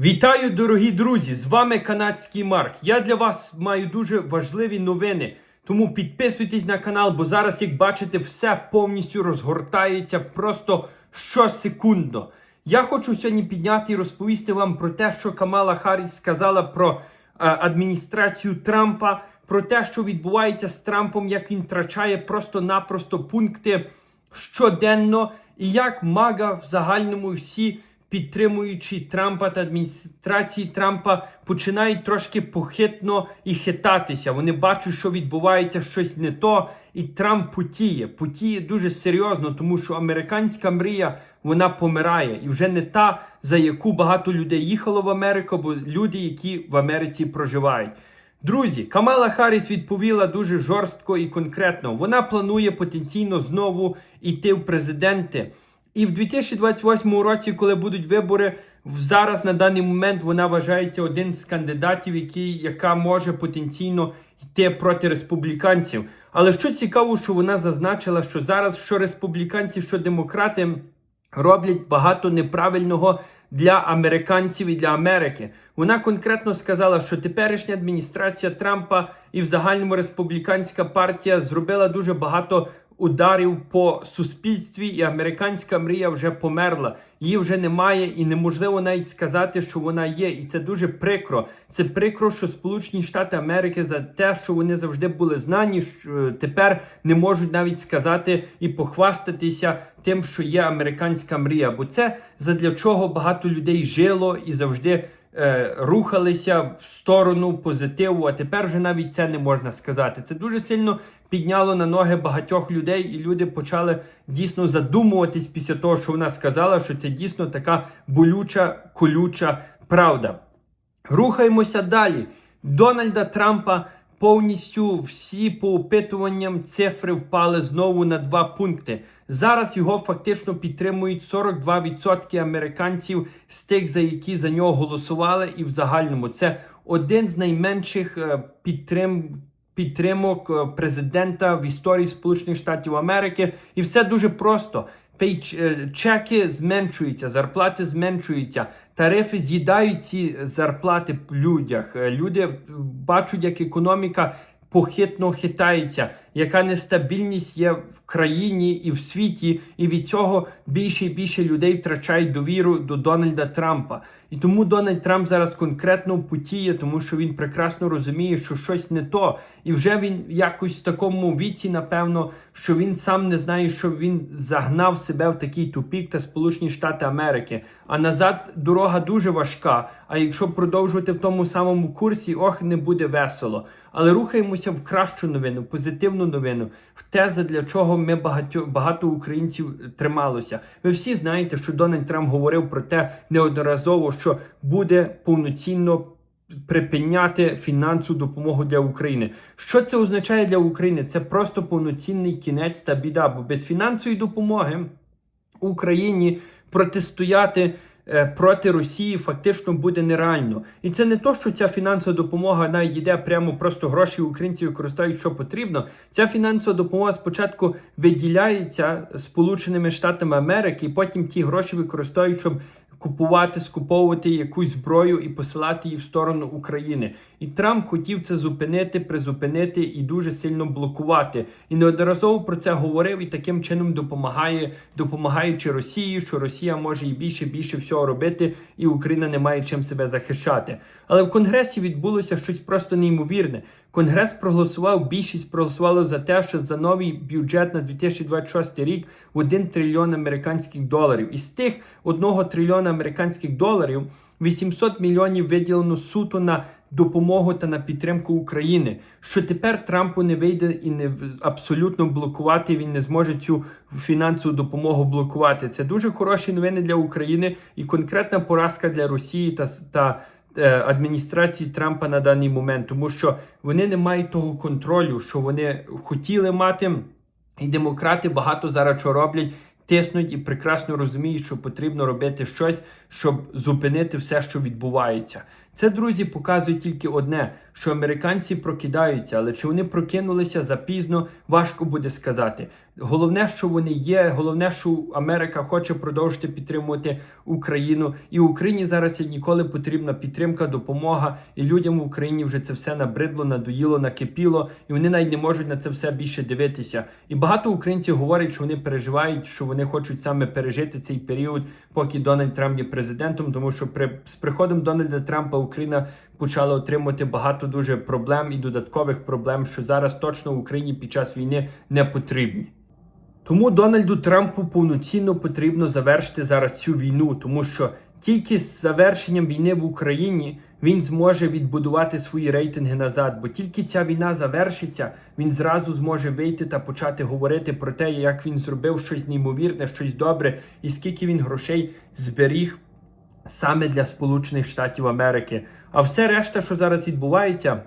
Вітаю, дорогі друзі! З вами канадський Марк. Я для вас маю дуже важливі новини. Тому підписуйтесь на канал, бо зараз, як бачите, все повністю розгортається просто щосекундно. Я хочу сьогодні підняти і розповісти вам про те, що Камала Харріс сказала про е, адміністрацію Трампа, про те, що відбувається з Трампом, як він втрачає просто-напросто пункти щоденно, і як Мага в загальному всі підтримуючи Трампа та адміністрації Трампа, починають трошки похитно і хитатися. Вони бачать, що відбувається щось не то, і Трамп потіє. Потіє дуже серйозно, тому що американська мрія вона помирає, і вже не та, за яку багато людей їхало в Америку, бо люди, які в Америці проживають. Друзі, Камала Харріс відповіла дуже жорстко і конкретно. Вона планує потенційно знову йти в президенти. І в 2028 році, коли будуть вибори, зараз на даний момент вона вважається один з кандидатів, який, яка може потенційно йти проти республіканців. Але що цікаво, що вона зазначила, що зараз що республіканці, що демократи роблять багато неправильного для американців і для Америки. Вона конкретно сказала, що теперішня адміністрація Трампа і в загальному республіканська партія зробила дуже багато ударів по суспільстві, і американська мрія вже померла. Її вже немає, і неможливо навіть сказати, що вона є. І це дуже прикро. Це прикро, що Сполучені Штати Америки за те, що вони завжди були знані, що е, тепер не можуть навіть сказати і похвастатися тим, що є американська мрія. Бо це задля чого багато людей жило і завжди е, рухалися в сторону позитиву. А тепер вже навіть це не можна сказати. Це дуже сильно підняло на ноги багатьох людей, і люди почали дійсно задумуватись після того, що вона сказала, що це дійсно така болюча, колюча правда. Рухаємося далі. Дональда Трампа повністю всі по опитуванням цифри впали знову на два пункти. Зараз його фактично підтримують 42% американців з тих, за які за нього голосували, і в загальному це один з найменших е, підтрим. Підтримок е, президента в історії Сполучених Штатів Америки, і все дуже просто. Е, чеки зменшуються, зарплати зменшуються, тарифи з'їдають ці зарплати в людях. Е, Люди бачать, як економіка похитно хитається, яка нестабільність є в країні і в світі, і від цього більше і більше людей втрачають довіру до Дональда Трампа. І тому Дональд Трамп зараз конкретно потіє, тому що він прекрасно розуміє, що щось не то, і вже він якось в такому віці, напевно, що він сам не знає, що він загнав себе в такий тупік та Сполучені Штати Америки. А назад дорога дуже важка. А якщо продовжувати в тому самому курсі, ох, не буде весело. Але рухаємося в кращу новину, позитивну новину, в те, для чого ми багато, багато українців трималося. Ви всі знаєте, що Дональд Трамп говорив про те неодноразово, що буде повноцінно припиняти фінансову допомогу для України. Що це означає для України? Це просто повноцінний кінець та біда, бо без фінансової допомоги Україні протистояти проти Росії фактично буде нереально. І це не то, що ця фінансова допомога вона йде прямо просто гроші українці використають, що потрібно. Ця фінансова допомога спочатку виділяється Сполученими Штатами Америки, і потім ті гроші використовують, щоб купувати, скуповувати якусь зброю і посилати її в сторону України. І Трамп хотів це зупинити, призупинити і дуже сильно блокувати. І неодноразово про це говорив і таким чином допомагає, допомагаючи Росії, що Росія може і більше і більше всього робити, і Україна не має чим себе захищати. Але в Конгресі відбулося щось просто неймовірне. Конгрес проголосував, більшість проголосувало за те, що за новий бюджет на 2026 рік в 1 трильйон американських доларів. Із тих 1 трильйона американських доларів 800 мільйонів виділено суто на допомогу та на підтримку України. Що тепер Трампу не вийде і не абсолютно блокувати. Він не зможе цю фінансову допомогу блокувати. Це дуже хороші новини для України і конкретна поразка для Росії та та е, адміністрації Трампа на даний момент, тому що вони не мають того контролю, що вони хотіли мати, і демократи багато зараз що роблять. Тиснуть і прекрасно розуміють, що потрібно робити щось, щоб зупинити все, що відбувається. Це, друзі, показує тільки одне: що американці прокидаються, але чи вони прокинулися запізно, важко буде сказати. Головне, що вони є, головне, що Америка хоче продовжити підтримувати Україну, і Україні зараз як ніколи потрібна підтримка, допомога. І людям в Україні вже це все набридло, надоїло, накипіло, і вони навіть не можуть на це все більше дивитися. І багато українців говорять, що вони переживають, що вони хочуть саме пережити цей період, поки Дональд Трамп є президентом, тому що при з приходом Дональда Трампа Україна почала отримати багато дуже проблем і додаткових проблем, що зараз точно в Україні під час війни не потрібні. Тому Дональду Трампу повноцінно потрібно завершити зараз цю війну, тому що тільки з завершенням війни в Україні він зможе відбудувати свої рейтинги назад. Бо тільки ця війна завершиться, він зразу зможе вийти та почати говорити про те, як він зробив щось неймовірне, щось добре, і скільки він грошей зберіг саме для Сполучених Штатів Америки. А все решта, що зараз відбувається.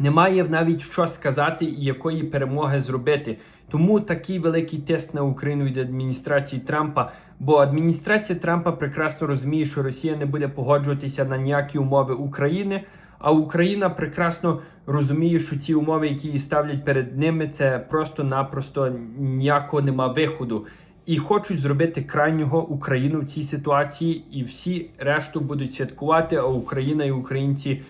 Немає навіть що сказати і якої перемоги зробити. Тому такий великий тиск на Україну від адміністрації Трампа. Бо адміністрація Трампа прекрасно розуміє, що Росія не буде погоджуватися на ніякі умови України. А Україна прекрасно розуміє, що ці умови, які її ставлять перед ними, це просто-напросто ніякого нема виходу. І хочуть зробити крайнього Україну в цій ситуації, і всі решту будуть святкувати. А Україна і українці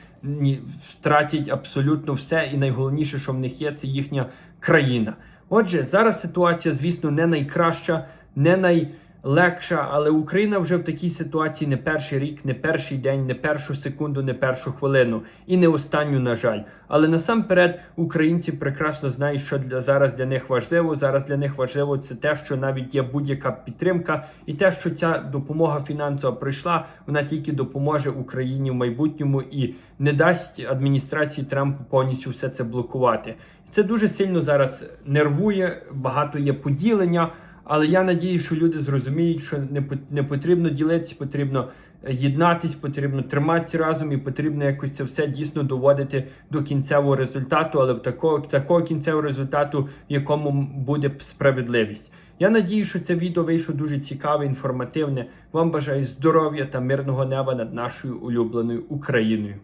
втратять абсолютно все. І найголовніше, що в них є, це їхня країна. Отже, зараз ситуація, звісно, не найкраща, не найлегша, але Україна вже в такій ситуації не перший рік, не перший день, не першу секунду, не першу хвилину і не останню, на жаль. Але насамперед українці прекрасно знають, що для зараз для них важливо. Зараз для них важливо це те, що навіть є будь-яка підтримка, і те, що ця допомога фінансова прийшла, вона тільки допоможе Україні в майбутньому і не дасть адміністрації Трампу повністю все це блокувати. Це дуже сильно зараз нервує, багато є поділення. Але я надію, що люди зрозуміють, що не пот- потрібно ділитися, потрібно е, єднатись, потрібно триматися разом і потрібно якось це все дійсно доводити до кінцевого результату, але в такого, такого кінцевого результату, в якому буде справедливість. Я надію, що це відео вийшло дуже цікаве, інформативне. Вам бажаю здоров'я та мирного неба над нашою улюбленою Україною.